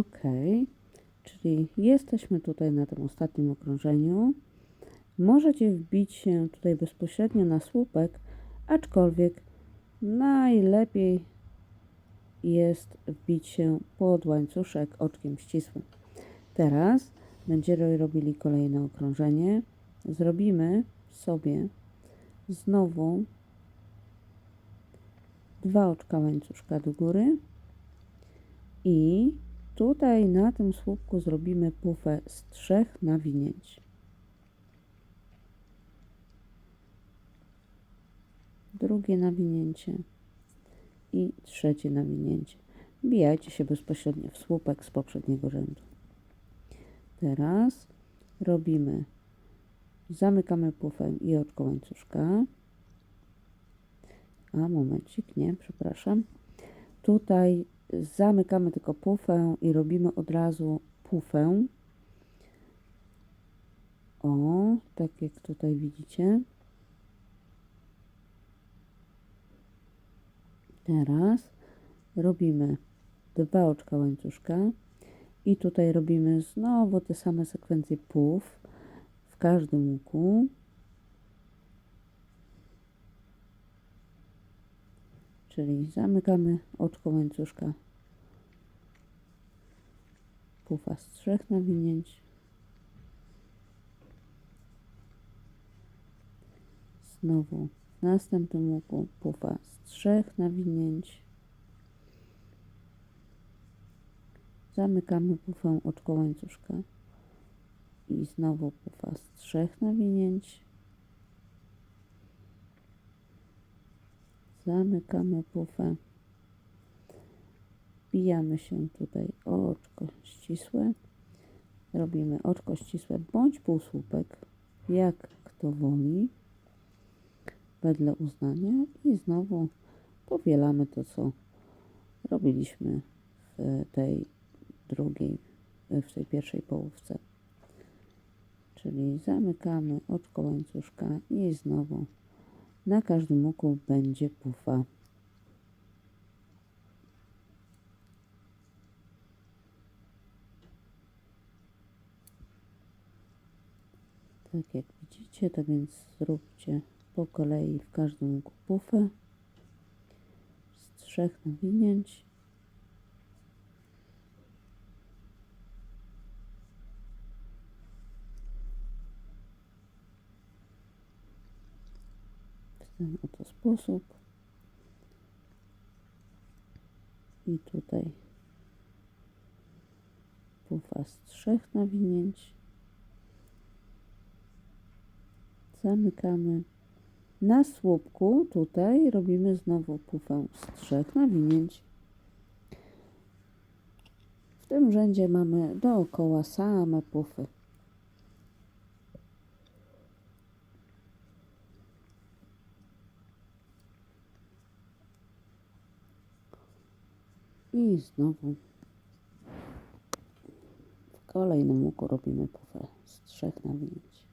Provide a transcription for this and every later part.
Ok, czyli jesteśmy tutaj na tym ostatnim okrążeniu. Możecie wbić się tutaj bezpośrednio na słupek, aczkolwiek najlepiej jest wbić się pod łańcuszek oczkiem ścisłym. Teraz będziemy robili kolejne okrążenie. Zrobimy sobie znowu dwa oczka łańcuszka do góry i tutaj na tym słupku zrobimy pufę z trzech nawinięć. Drugie nawinięcie i trzecie nawinięcie. Wbijajcie się bezpośrednio w słupek z poprzedniego rzędu. Teraz robimy, zamykamy pufę i oczko łańcuszka. A momencik, nie, przepraszam. Tutaj zamykamy tylko pufę i robimy od razu pufę. O, tak jak tutaj widzicie. Teraz robimy dwa oczka łańcuszka i tutaj robimy znowu te same sekwencje puf w każdym łuku. Czyli zamykamy oczko łańcuszka, pufa z trzech nawinięć, znowu w następnym łuku pufa z trzech nawinięć, zamykamy pufę oczko łańcuszka i znowu pufa z trzech nawinięć, zamykamy pufę, wbijamy się tutaj oczko ścisłe, robimy oczko ścisłe bądź półsłupek, jak kto woli, wedle uznania i znowu powielamy to, co robiliśmy w tej drugiej, w tej pierwszej połówce. Czyli zamykamy oczko łańcuszka i znowu na każdym łuku będzie pufa. Tak jak widzicie, tak więc zróbcie po kolei w każdym łuku pufę z trzech nawinięć. Ten oto sposób. I tutaj pufa z trzech nawinięć. Zamykamy. Na słupku tutaj robimy znowu pufę z trzech nawinięć. W tym rzędzie mamy dookoła same pufy. I znowu w kolejnym łuku robimy pufę z trzech nawinięć.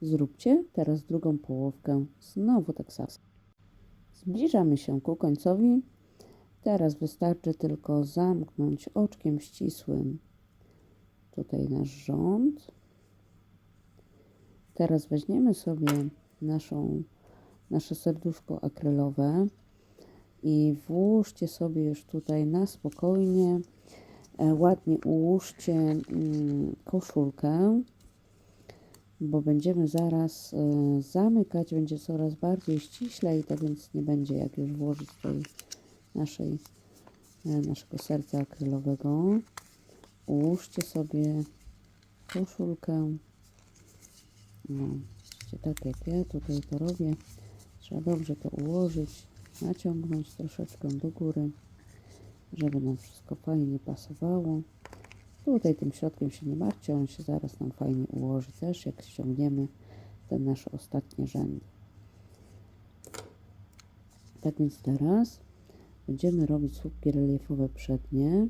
Zróbcie teraz drugą połówkę znowu tak samo. Zbliżamy się ku końcowi. Teraz wystarczy tylko zamknąć oczkiem ścisłym tutaj nasz rząd. Teraz weźmiemy sobie naszą, nasze serduszko akrylowe i włóżcie sobie już tutaj na spokojnie, e, ładnie ułóżcie mm, koszulkę, bo będziemy zaraz e, zamykać, będzie coraz bardziej ściśle i tak więc nie będzie jak już włożyć tej naszej, e, naszego serca akrylowego. Ułóżcie sobie koszulkę. No, tak jak ja tutaj to robię. Trzeba dobrze to ułożyć, naciągnąć troszeczkę do góry, żeby nam wszystko fajnie pasowało. Tutaj tym środkiem się nie martwcie, on się zaraz nam fajnie ułoży też, jak ściągniemy te nasze ostatnie rzędy. Tak więc teraz będziemy robić słupki reliefowe przednie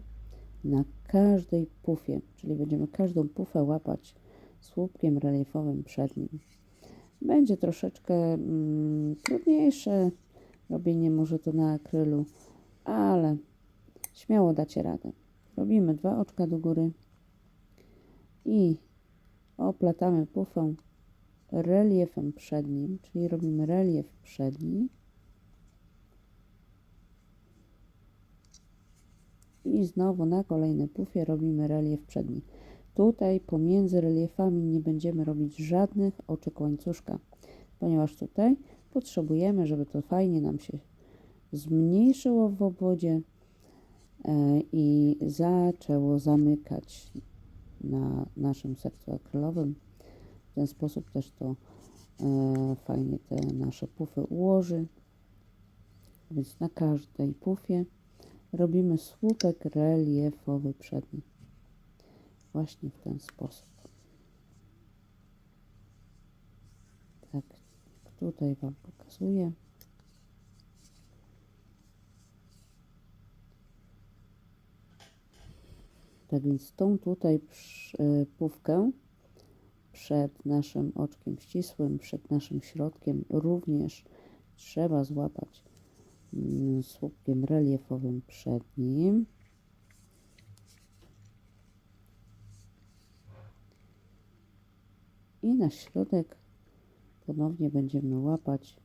na każdej pufie, czyli będziemy każdą pufę łapać słupkiem reliefowym przednim. Będzie troszeczkę mm, trudniejsze robienie może to na akrylu, ale śmiało dacie radę. Robimy dwa oczka do góry i oplatamy pufę reliefem przednim, czyli robimy relief przedni i znowu na kolejnej pufie robimy relief przedni. Tutaj pomiędzy reliefami nie będziemy robić żadnych oczek łańcuszka, ponieważ tutaj potrzebujemy, żeby to fajnie nam się zmniejszyło w obwodzie e, i zaczęło zamykać na naszym sercu akrylowym. W ten sposób też to e, fajnie te nasze pufy ułoży. Więc na każdej pufie robimy słupek reliefowy przedni. Właśnie w ten sposób. Tak, tutaj Wam pokazuję. Tak więc tą tutaj przy- pufkę przed naszym oczkiem ścisłym, przed naszym środkiem również trzeba złapać mm, słupkiem reliefowym przednim. I na środek ponownie będziemy łapać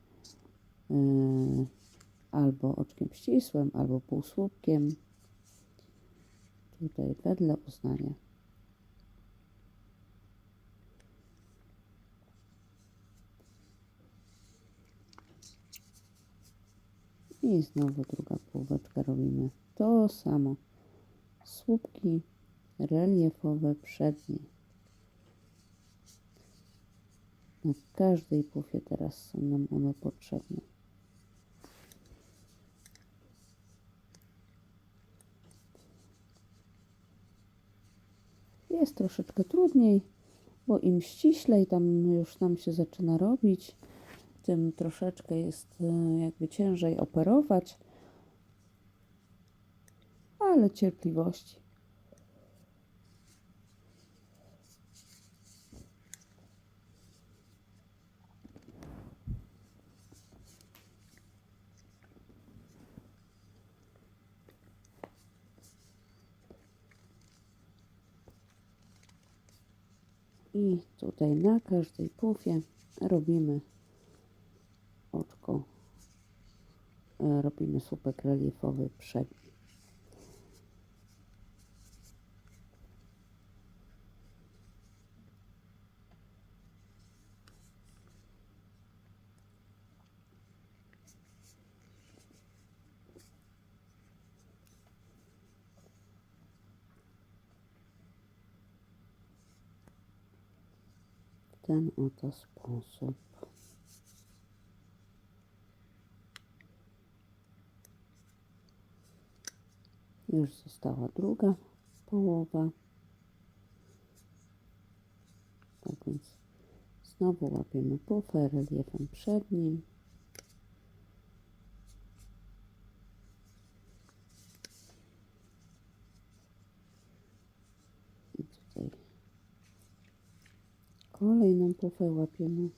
e, albo oczkiem ścisłym, albo półsłupkiem. Tutaj wedle uznania. I znowu druga półeczka robimy to samo. Słupki reliefowe przednie. Na każdej pufie teraz są nam one potrzebne. Jest troszeczkę trudniej, bo im ściślej tam już nam się zaczyna robić, tym troszeczkę jest e, jakby ciężej operować, ale cierpliwości. I tutaj na każdej pufie robimy oczko, e, robimy słupek reliefowy przedni. Ten oto sposób. Już została druga połowa. Tak więc znowu łapiemy pufę reliefem przednim. I tutaj kolejną pufę łapiemy.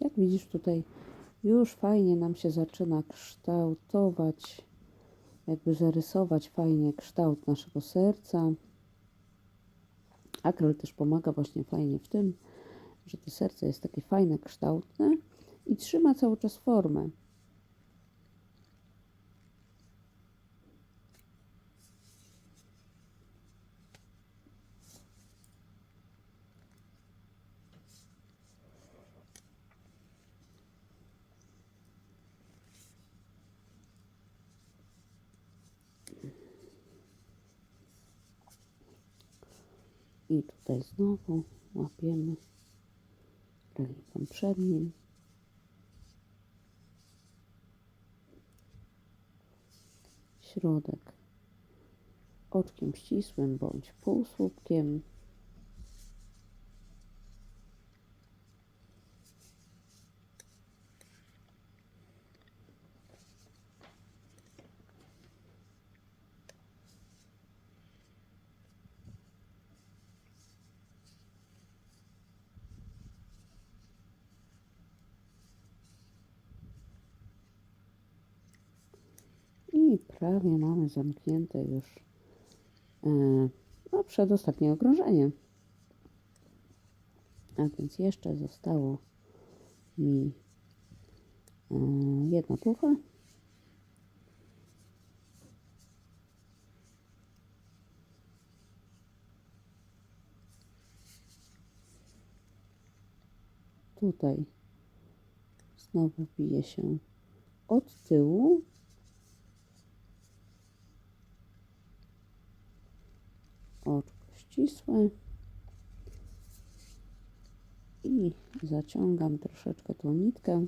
Jak widzisz tutaj już fajnie nam się zaczyna kształtować, jakby zarysować fajnie kształt naszego serca. Akryl też pomaga właśnie fajnie w tym, że to serce jest takie fajne, kształtne i trzyma cały czas formę. I tutaj znowu łapiemy reliefem przednim. Środek oczkiem ścisłym bądź półsłupkiem. Prawie mamy zamknięte już e, no, przedostatnie okrążenie. A więc jeszcze zostało mi e, jedna pucha. Tutaj znowu bije się od tyłu. Oczko ścisłe. I zaciągam troszeczkę tą nitkę.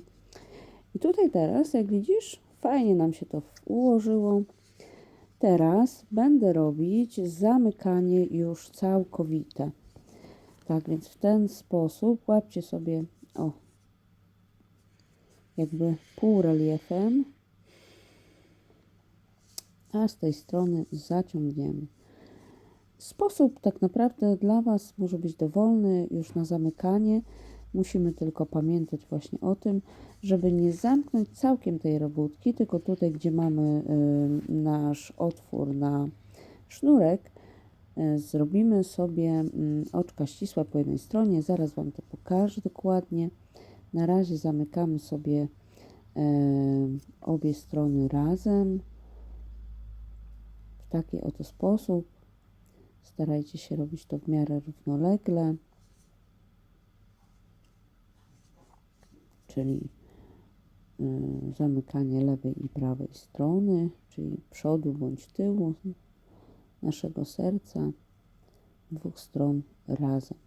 I tutaj teraz, jak widzisz, fajnie nam się to ułożyło. Teraz będę robić zamykanie już całkowite. Tak więc w ten sposób łapcie sobie, o, jakby półreliefem, a z tej strony zaciągniemy. Sposób tak naprawdę dla Was może być dowolny już na zamykanie. Musimy tylko pamiętać właśnie o tym, żeby nie zamknąć całkiem tej robótki, tylko tutaj, gdzie mamy y, nasz otwór na sznurek, y, zrobimy sobie y, oczka ścisłe po jednej stronie. Zaraz Wam to pokażę dokładnie. Na razie zamykamy sobie y, obie strony razem w taki oto sposób. Starajcie się robić to w miarę równolegle. Czyli y, zamykanie lewej i prawej strony, czyli przodu bądź tyłu naszego serca, dwóch stron razem.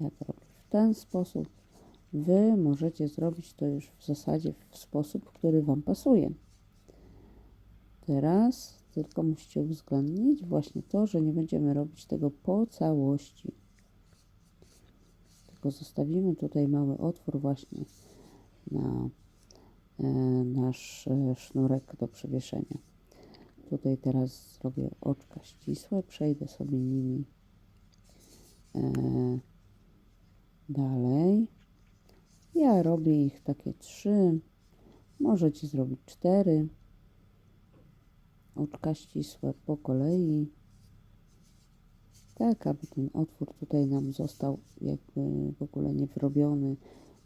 Ja to robię w ten sposób. Wy możecie zrobić to już w zasadzie w sposób, który Wam pasuje. Teraz tylko musicie uwzględnić właśnie to, że nie będziemy robić tego po całości. Tylko zostawimy tutaj mały otwór właśnie na e, nasz e, sznurek do przewieszenia. Tutaj teraz zrobię oczka ścisłe, przejdę sobie nimi e, dalej. Ja robię ich takie trzy, możecie zrobić cztery oczka ścisłe po kolei, tak aby ten otwór tutaj nam został jakby w ogóle nie wyrobiony,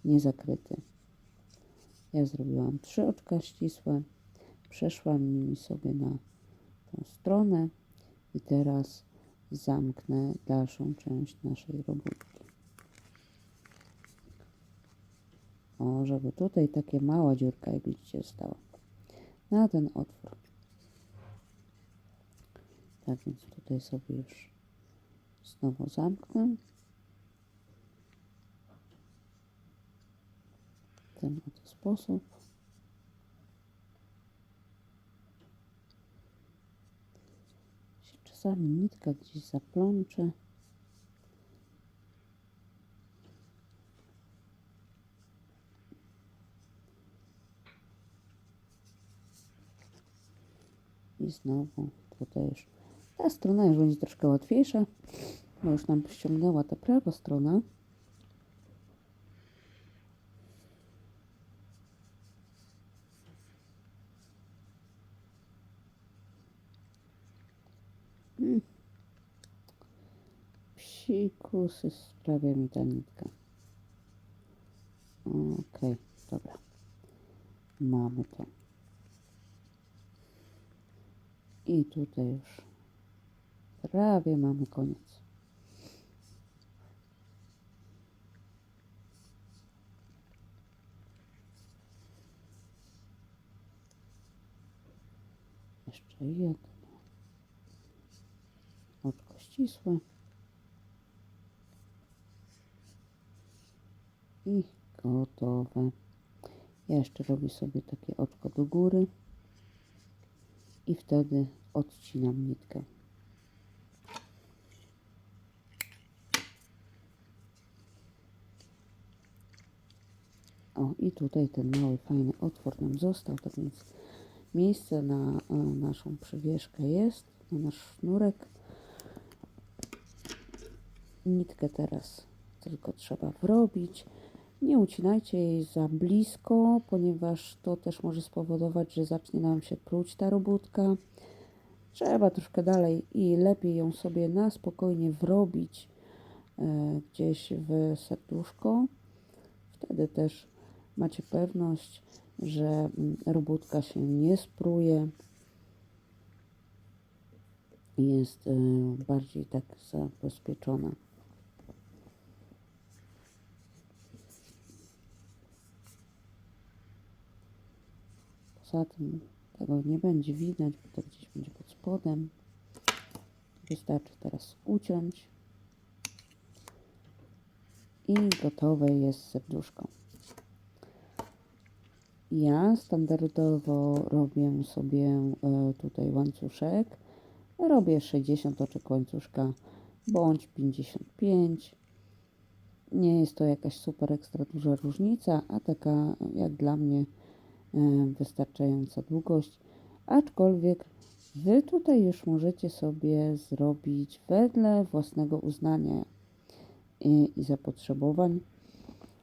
nie zakryty. Ja zrobiłam trzy oczka ścisłe, przeszłam nimi sobie na tą stronę i teraz zamknę dalszą część naszej robótki. O, żeby tutaj takie mała dziurka, jak widzicie, została na ten otwór. Tak więc tutaj sobie już znowu zamknę. W ten oto sposób. Się czasami nitka gdzieś zaplącze. I znowu tutaj już ta strona już będzie troszkę łatwiejsza, bo już nam ściągnęła ta prawa strona. Hmm. Psikusy sprawia mi ta nitka. Okej, dobra. Mamy to. I tutaj już prawie mamy koniec. Jeszcze jedno. Oczko ścisłe. I gotowe. Jeszcze robię sobie takie oczko do góry i wtedy odcinam nitkę. O, i tutaj ten mały, fajny otwór nam został, tak więc miejsce na e, naszą przywieszkę jest, na nasz sznurek. Nitkę teraz tylko trzeba wrobić Nie ucinajcie jej za blisko, ponieważ to też może spowodować, że zacznie nam się pruć ta robótka. Trzeba troszkę dalej i lepiej ją sobie na spokojnie wrobić e, gdzieś w serduszko. Wtedy też macie pewność, że mm, robótka się nie spruje jest e, bardziej tak zabezpieczona. Poza tym tego nie będzie widać, bo to gdzieś będzie pod spodem. Wystarczy teraz uciąć. I gotowe jest serduszko. Ja standardowo robię sobie e, tutaj łańcuszek. Robię 60 oczek łańcuszka bądź 55. Nie jest to jakaś super ekstra duża różnica, a taka jak dla mnie e, wystarczająca długość. Aczkolwiek Wy tutaj już możecie sobie zrobić wedle własnego uznania i, i zapotrzebowań.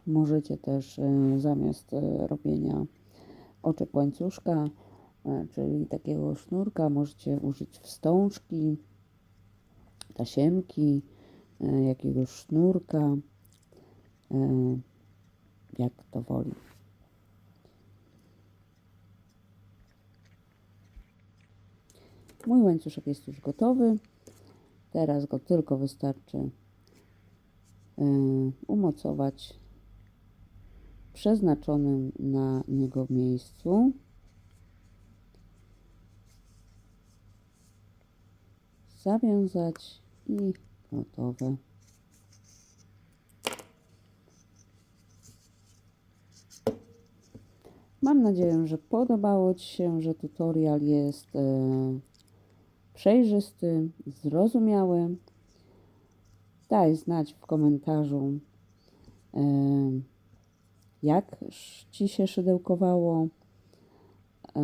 Możecie też e, zamiast e, robienia oczek łańcuszka, e, czyli takiego sznurka, możecie użyć wstążki, tasiemki, jakiegoś sznurka, jak to woli. Mój łańcuszek jest już gotowy. Teraz go tylko wystarczy umocować przeznaczonym na niego miejscu. Zawiązać i gotowe. Mam nadzieję, że podobało Ci się, że tutorial jest e, przejrzysty, zrozumiały. Daj znać w komentarzu, e, jak Ci się szydełkowało. E,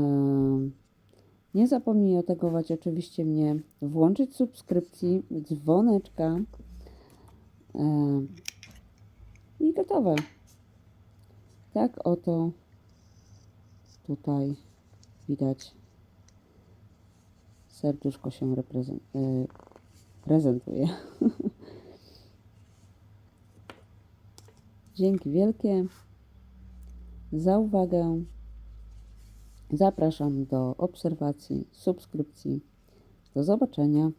nie zapomnij otagować oczywiście mnie, włączyć subskrypcji, dzwoneczka e, i gotowe. Tak oto tutaj widać serduszko się e, prezentuje. Dzięki wielkie za uwagę. Zapraszam do obserwacji, subskrypcji. Do zobaczenia.